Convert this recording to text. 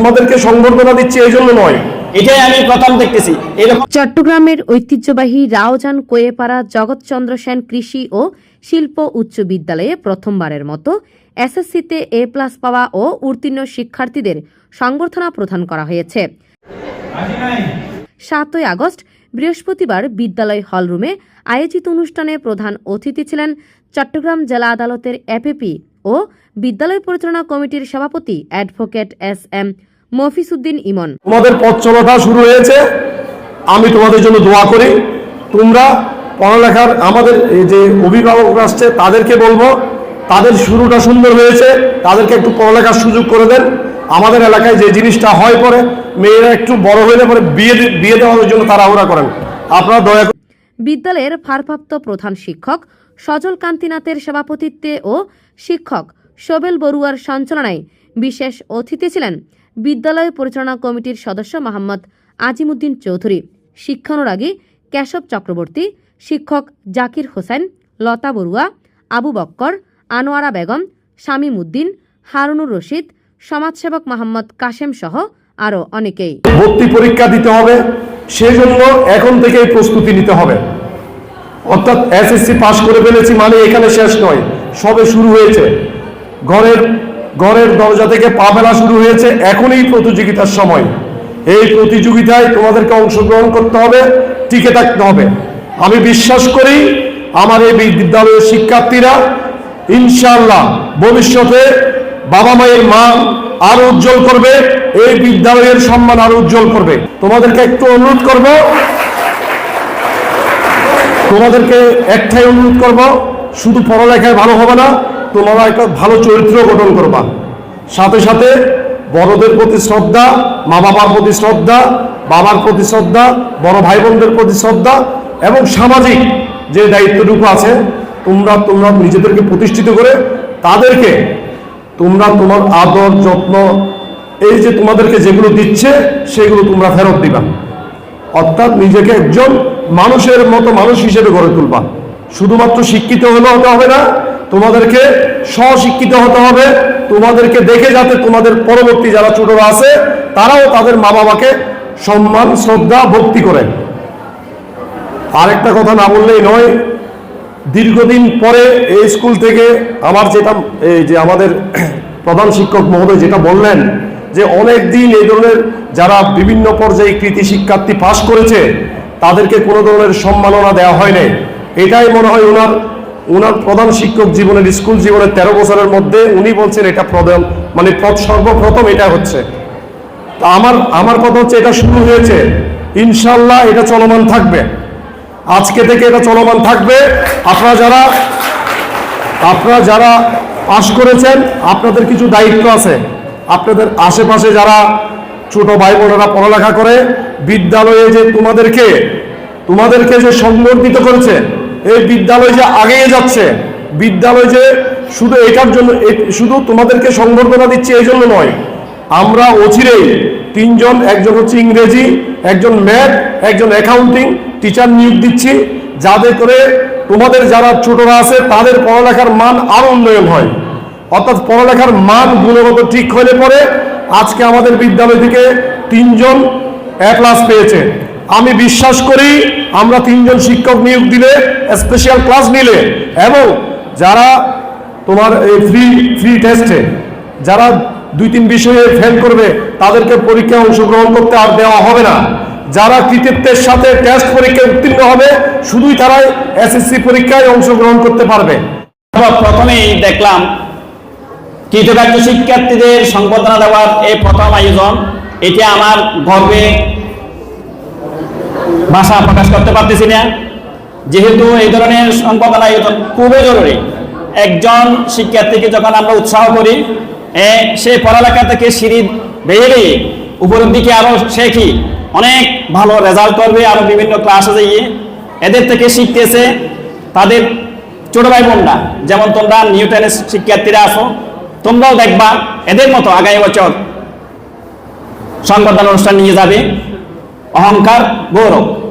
আমাদেরকে সংবর্ধনা দিচ্ছে এই জন্য নয়। এটাই আমি প্রথম দেখতেছি। চট্টগ্রামের ঐতিহ্যবাহী রাওজান কোয়েপাড়া জগৎচন্দ্র সেন কৃষি ও শিল্প উচ্চ বিদ্যালয়ে প্রথমবারের মতো এসএসসিতে এ প্লাস পাওয়া ও উত্তীর্ণ শিক্ষার্থীদের সংবর্ধনা প্রদান করা হয়েছে। সাতই আগস্ট বৃহস্পতিবার বিদ্যালয় হলরুমে আয়োজিত অনুষ্ঠানে প্রধান অতিথি ছিলেন চট্টগ্রাম জেলা আদালতের এপিপি ও বিদ্যালয় পরিচালনা কমিটির সভাপতি advocate S M Mofizuddin Emon. তোমাদের পথ চলাটা শুরু হয়েছে। আমি তোমাদের জন্য দোয়া করি। তোমরা পড়ালেখার আমাদের এই যে অভিভাবক আসছে তাদেরকে বলব তাদের শুরুটা সুন্দর হয়েছে। তাদেরকে একটু পড়ালেখার সুযোগ করে দেন। আমাদের এলাকায় যে জিনিসটা হয় পরে মেয়েরা একটু বড় হইলে পরে বিয়ে দি- বিয়ে দেওয়ার জন্য তারা তাড়াহুড়া করেন। আপনারা দয়া করে বিদ্যালয়ের ভারপ্রাপ্ত প্রধান শিক্ষক সজল কান্তিনাথের সভাপতিত্বে ও শিক্ষক শোবেল বড়ুয়ার সঞ্চালনায় বিশেষ অতিথি ছিলেন বিদ্যালয় পরিচালনা কমিটির সদস্য মোহাম্মদ আজিমুদ্দিন চৌধুরী, শিক্ষানুরাগী কেশব চক্রবর্তী, শিক্ষক জাকির হোসেন, লতা বড়ুয়া, আবু বক্কর, আনোয়ারা বেগম, শামীম উদ্দিন, হারুনুর রশিদ, সমাজসেবক মোহাম্মদ কাশেম সহ আরও অনেকেই। ভর্তি পরীক্ষা দিতে হবে, সেজন্য এখন থেকেই প্রস্তুতি নিতে হবে। অর্থাৎ এসএসসি পাশ করে ফেলেছি মানে এখানে শেষ নয়, সবে শুরু হয়েছে। ঘরের ঘরের দরজা থেকে পা ফেলা শুরু হয়েছে, এখনই প্রতিযোগিতার সময়। এই প্রতিযোগিতায় তোমাদেরকে অংশগ্রহণ করতে হবে, টিকে থাকতে হবে। আমি বিশ্বাস করি, আমার এই বিদ্যালয়ের শিক্ষার্থীরা, ইনশাআল্লাহ ভবিষ্যতে বাবা মায়ের মান আরও উজ্জ্বল করবে, এই বিদ্যালয়ের সম্মান আরও উজ্জ্বল করবে। তোমাদেরকে একটু অনুরোধ করব তোমাদেরকে একটাই অনুরোধ করব, শুধু পড়ালেখায় ভালো হবে না তোমরা একটা ভালো চরিত্র গঠন করবা। সাথে সাথে বড়দের প্রতি শ্রদ্ধা মা বাবার প্রতি শ্রদ্ধা, বাবার প্রতি শ্রদ্ধা, বড় ভাই বোনদের প্রতি শ্রদ্ধা এবং সামাজিক যে দায়িত্বটুকু আছে, তোমরা তোমরা নিজেদেরকে প্রতিষ্ঠিত করে তাদেরকে তোমরা তোমার আদর, যত্ন, এই যে তোমাদেরকে যেগুলো দিচ্ছে, সেগুলো তোমরা ফেরত দিবা। অর্থাৎ নিজেকে একজন মানুষের মতো মানুষ হিসেবে গড়ে তুলবা। শুধুমাত্র শিক্ষিত হলে হতে হবে না, তোমাদেরকে স্বশিক্ষিত হতে হবে। তোমাদেরকে দেখে যাতে তোমাদের পরবর্তী যারা ছোটরা আছে, তারাও তাদের মা বাবাকে সম্মান, শ্রদ্ধা, ভক্তি করে আরেকটা কথা না বললেই নয়, দীর্ঘদিন পরে এই স্কুল থেকে আমার যেটা, এই যে আমাদের প্রধান শিক্ষক মহোদয় যেটা বললেন, যে অনেক দিন এই ধরনের যারা বিভিন্ন পর্যায়ে কৃতি শিক্ষার্থী পাশ করেছে তাদেরকে কোনো ধরনের সম্মাননা দেওয়া হয় নাই। এটাই মনে হয় ওনার ওনার প্রধান শিক্ষক জীবনের, স্কুল জীবনের তেরো বছরের মধ্যে উনি বলছেন এটা প্রধান মানে সর্বপ্রথম এটা হচ্ছে। তা আমার আমার কথা হচ্ছে এটা শুরু হয়েছে। ইনশাল্লাহ এটা চলমান থাকবে। আজকে থেকে এটা চলমান থাকবে। আপনারা যারা আপনারা যারা পাশ করেছেন, আপনাদের কিছু দায়িত্ব আছে। আপনাদের আশেপাশে যারা ছোট ভাই বোনেরা পড়ালেখা করে, বিদ্যালয়ে যে তোমাদেরকে তোমাদেরকে যে সংবর্ধিত করেছে, এই বিদ্যালয় যে আগিয়ে যাচ্ছে, বিদ্যালয় যে শুধু এটার জন্য শুধু তোমাদেরকে সংবর্ধনা দিচ্ছে এই জন্য নয়, আমরা অচিরেই তিনজন, একজন হচ্ছে ইংরেজি, একজন ম্যাথ, একজন অ্যাকাউন্টিং, টিচার নিয়োগ দিচ্ছি, যাতে করে তোমাদের যারা ছোটরা আছে, তাদের পড়ালেখার মান আরও উন্নয়ন হয়। অর্থাৎ পড়ালেখার মান গুণগত ঠিক হলে পরে আজকে আমাদের বিদ্যালয় থেকে তিনজন এ প্লাস পেয়েছে। আমি বিশ্বাস করি আমরা তিনজন শিক্ষক নিয়োগ দিলে স্পেশাল ক্লাস নিলে এবং যারা তোমার এই ফ্রি ফ্রি টেস্টে যারা দুই তিন বিষয়ে ফেল করবে, তাদেরকে পরীক্ষায় অংশগ্রহণ করতে আর দেওয়া হবে না। যারা কৃতিত্বের সাথে টেস্ট পরীক্ষায় উত্তীর্ণ হবে, শুধুই তারাই এসএসসি পরীক্ষায় অংশগ্রহণ করতে পারবে। প্রথমেই দেখলাম কৃতকার্য শিক্ষার্থীদের সংবর্ধনা দেওয়ার এই প্রথম আয়োজন, এটি আমার গর্বে ভাষা প্রকাশ করতে পারতেছি না। যেহেতু এই ধরনের সংবর্ধনা আয়োজন খুবই জরুরি। একজন শিক্ষার্থীকে যখন আমরা উৎসাহ করি সে পড়ালেখা থেকে সিঁড়ি বেড়ে বেরিয়ে উপরের দিকে আরও শেখি, অনেক ভালো রেজাল্ট করবে আরও বিভিন্ন ক্লাসে যাইয়ে এদের থেকে শিখতেছে তাদের ছোট ভাই বোনরা, যেমন তোমরা নিউটনের শিক্ষার্থীরা আছো তোমরাও দেখবা এদের মতো আগামী বছর সংবর্ধনা অনুষ্ঠান নিয়ে যাবে। অহংকার গৌরব।